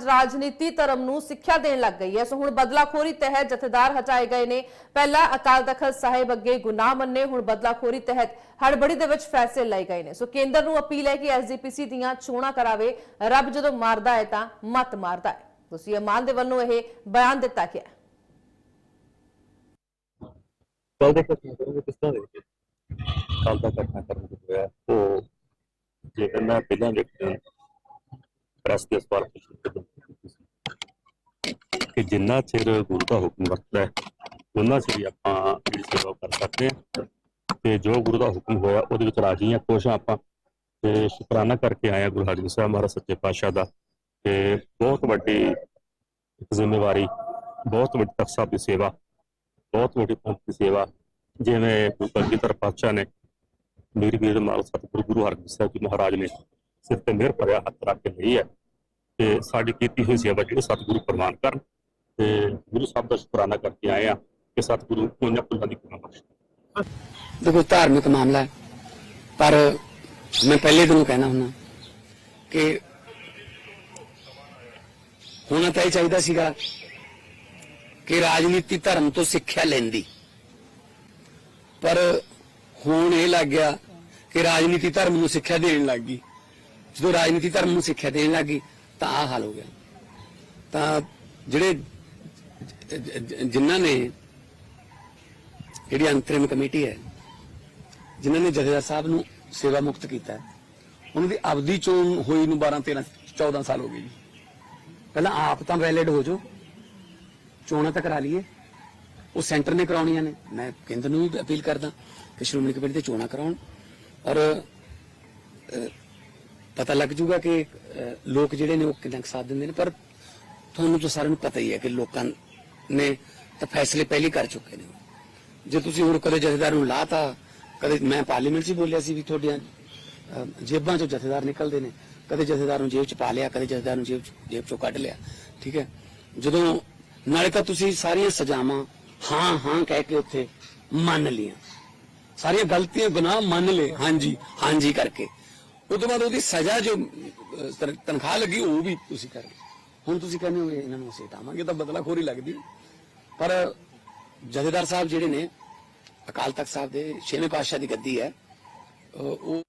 ਸਮਾਜ ਰਾਜਨੀਤੀ ਧਰਮ ਨੂੰ ਸਿੱਖਿਆ ਦੇਣ ਲੱਗ ਗਈ ਹੈ। ਸੋ ਹੁਣ ਬਦਲਾਖੋਰੀ ਤਹਿਤ ਜਥੇਦਾਰ ਹਟਾਏ ਗਏ ਨੇ। ਪਹਿਲਾਂ ਅਕਾਲ ਤਖਤ ਸਾਹਿਬ ਅੱਗੇ ਗੁਨਾਹ ਮੰਨੇ, ਹੁਣ ਬਦਲਾਖੋਰੀ ਤਹਿਤ ਹੜਬੜੀ ਦੇ ਵਿੱਚ ਫੈਸਲੇ ਲਏ ਗਏ ਨੇ। ਸੋ ਕੇਂਦਰ ਨੂੰ ਅਪੀਲ ਹੈ ਕਿ ਐਸਜੀਪੀਸੀ ਦੀਆਂ ਚੋਣਾਂ ਕਰਾਵੇ। ਰੱਬ ਜਦੋਂ ਮਾਰਦਾ ਹੈ ਤਾਂ ਮਤ ਮਾਰਦਾ ਹੈ। ਤੁਸੀਂ ਅਮਾਨ ਦੇ ਵੱਲੋਂ ਇਹ ਬਿਆਨ ਦਿੱਤਾ ਗਿਆ ਹੈ। ਕੱਲ ਦੇ ਘਟਨਾ ਕਰੋਗੇ ਕਿਸ ਤਰ੍ਹਾਂ ਦੇਖਦੇ ਕੱਲ ਦਾ ਘਟਨਾ ਕਰਨ ਜੋ ਹੋਇਆ? ਉਹ ਜੇਕਰ ਮੈਂ ਪਹਿਲਾਂ ਦੇਖਿਆ ਪ੍ਰੈਸ ਦੇ ਸਵਾਲ ਪੁੱਛੇ ਕਿ ਜਿੰਨਾ ਚਿਰ ਗੁਰੂ ਦਾ ਹੁਕਮ ਵਰਤਦਾ ਹੈ ਉਹਨਾਂ ਚਿਰ ਆਪਾਂ ਜਿਹੜੀ ਸੇਵਾ ਕਰ ਸਕਦੇ ਹਾਂ। ਤੇ ਜੋ ਗੁਰੂ ਦਾ ਹੁਕਮ ਹੋਇਆ, ਉਹਦੇ ਵਿੱਚ ਰਾਜੀ ਹਾਂ, ਖੁਸ਼ ਹਾਂ ਆਪਾਂ। ਤੇ ਸ਼ੁਕਰਾਨਾ ਕਰਕੇ ਆਏ ਹਾਂ ਗੁਰੂ ਹਰਗੋਬਿੰਦ ਸਾਹਿਬ ਮਹਾਰਾਜ ਸੱਚੇ ਪਾਤਸ਼ਾਹ ਦਾ। ਤੇ ਬਹੁਤ ਵੱਡੀ ਜ਼ਿੰਮੇਵਾਰੀ, ਬਹੁਤ ਵੱਡੀ ਤਖਤ ਸਾਹਿਬ ਦੀ ਸੇਵਾ, ਬਹੁਤ ਵੱਡੀ ਪੰਥ ਦੀ ਸੇਵਾ, ਜਿਵੇਂ ਗੁਰੂ ਕਲਗੀਧਰ ਪਾਤਸ਼ਾਹ ਨੇ ਮੇਰੀ ਵੀਰ ਮਾਲ ਸਤਿਗੁਰੂ ਗੁਰੂ ਹਰਗੋਬਿੰਦ ਸਾਹਿਬ ਜੀ ਮਹਾਰਾਜ ਨੇ ਸਿਰ ਤੇ ਮਿਹਰ ਭਰਿਆ ਹੱਥ ਰੱਖ ਕੇ ਲਈ ਹੈ ਤੇ ਸਾਡੀ ਕੀਤੀ ਹੋਈ ਸੇਵਾ ਜਿਹੜੀ ਸਤਿਗੁਰੂ ਪ੍ਰਵਾਨ ਕਰਨ ਤੇ ਗੁਰੂ ਸਾਹਿਬ ਦਾ ਸ਼ੁਕਰਾਨਾ ਕਰਕੇ ਆਏ ਆ ਕਿ ਸਤਿਗੁਰੂ ਉਹਨਾਂ ਪੁੱਲਾਂ ਦੀ ਕਿਰਪਾ ਬਖਸ਼ੇ। ਦੇਖੋ ਧਾਰਮਿਕ ਮਾਮਲਾ ਪਰ ਮੈਂ ਪਹਿਲੇ ਤੁਹਾਨੂੰ ਕਹਿਣਾ ਹੁੰਦਾ ਕਿ ਹੋਣਾ ਤਾਂ ਇਹ ਚਾਹੀਦਾ ਸੀਗਾ ਕਿ ਰਾਜਨੀਤੀ ਧਰਮ ਤੋਂ ਸਿੱਖਿਆ ਲੈਂਦੀ। ਪਰ ਹੁਣ ਇਹ ਲੱਗ ਗਿਆ ਕਿ ਰਾਜਨੀਤੀ ਧਰਮ ਨੂੰ ਸਿੱਖਿਆ ਦੇਣ ਲੱਗ ਗਈ। ਜਦੋਂ ਰਾਜਨੀਤੀ ਧਰਮ ਨੂੰ ਸਿੱਖਿਆ ਦੇਣ ਲੱਗ ਗਈ, ਤਾਂ ਆਹ ਹਾਲ ਹੋ ਗਿਆ। ਤਾਂ ਜਿਹੜੇ ਜਿਨ੍ਹਾਂ ਨੇ ਜਿਹੜੀ ਅੰਤਰਿਮ ਕਮੇਟੀ ਹੈ, ਜਿਨ੍ਹਾਂ ਨੇ ਜਥੇਦਾਰ ਸਾਹਿਬ ਨੂੰ ਸੇਵਾ ਮੁਕਤ ਕੀਤਾ, ਉਹਨਾਂ ਦੀ ਅਵਧੀ ਚੋਣ ਹੋਈ ਨੂੰ 12 13 14 ਸਾਲ ਹੋ ਗਏ ਜੀ। ਪਹਿਲਾਂ ਆਪ ਤਾਂ ਵੈਲਿਡ ਹੋ ਜਾਓ, ਚੋਣਾਂ ਤਾਂ ਕਰਾ ਲਈਏ। ਉਹ ਸੈਂਟਰ ਨੇ ਕਰਾਉਣੀਆਂ ਨੇ। ਮੈਂ ਕੇਂਦਰ ਨੂੰ ਵੀ ਅਪੀਲ ਕਰਦਾ ਕਿ ਸ਼੍ਰੋਮਣੀ ਕਮੇਟੀ ਤੇ ਚੋਣਾਂ ਕਰਾਉਣ। ਔਰ ਪਤਾ ਲੱਗ ਜੂਗਾ ਕਿ ਲੋਕ ਜਿਹੜੇ ਨੇ ਉਹ ਕਿੰਨਾ ਕੁ ਸਾਥ ਦਿੰਦੇ ਨੇ, ਪਰ ਤੁਹਾਨੂੰ ਤਾਂ ਸਾਰਿਆਂ ਨੂੰ ਪਤਾ ਹੀ ਹੈ ਕਿ ਲੋਕਾਂ ਨੇ ਤਾਂ ਫੈਸਲੇ ਪਹਿਲੇ ਕਰ ਚੁੱਕੇ ਨੇ ਜੇ ਤੁਸੀਂ ਹੁਣ ਕਦੇ ਜਥੇਦਾਰ ਨੂੰ ਲਾਤਾ, ਕਦੇ ਮੈਂ ਪਾਰਲੀਮੈਂਟ 'ਚ ਬੋਲਿਆ ਸੀ ਵੀ ਤੁਹਾਡੀਆਂ ਜੇਬਾਂ 'ਚੋਂ ਜਥੇਦਾਰ ਨਿਕਲਦੇ ਨੇ, ਕਦੇ ਜਥੇਦਾਰ ਨੂੰ ਜੇਬ 'ਚ ਪਾ ਲਿਆ, ਕਦੇ ਜਥੇਦਾਰ ਨੂੰ ਜੇਬ 'ਚ- ਜੇਬ 'ਚੋਂ ਕੱਢ ਲਿਆ, ਠੀਕ ਹੈ? ਜਦੋਂ, ਨਾਲੇ ਤਾਂ ਤੁਸੀਂ ਸਾਰੀਆਂ ਸਜ਼ਾਵਾਂ ਹਾਂ ਹਾਂ ਕਹਿ ਕੇ ਉੱਥੇ ਮੰਨ ਲੀਆਂ ਸਾਰੀਆਂ ਗਲਤੀਆਂ ਗੁਨਾਹ ਮੰਨ ਲਏ, ਹਾਂਜੀ ਹਾਂਜੀ ਕਰਕੇ। ਉਹ ਤੋਂ ਬਾਅਦ ਉਹਦੀ ਸਜ਼ਾ ਜੋ ਤਨਖਾਹ ਲੱਗੀ, ਉਹ ਵੀ ਤੁਸੀਂ ਕਰ ਹੁਣ ਤੁਸੀਂ ਕਹਿੰਦੇ ਹੋ ਇਹਨਾਂ ਨੂੰ ਅਸੀਂ ਹਟਾਵਾਂਗੇ ਤਾਂ ਬਦਲਾਖੋਰੀ ਲੱਗਦੀ। ਪਰ ਜਥੇਦਾਰ ਸਾਹਿਬ ਜਿਹੜੇ ਨੇ, ਅਕਾਲ ਤਖਤ ਸਾਹਿਬ ਦੇ ਛੇਵੇਂ ਪਾਤਸ਼ਾਹ ਦੀ ਗੱਦੀ ਹੈ ਉਹ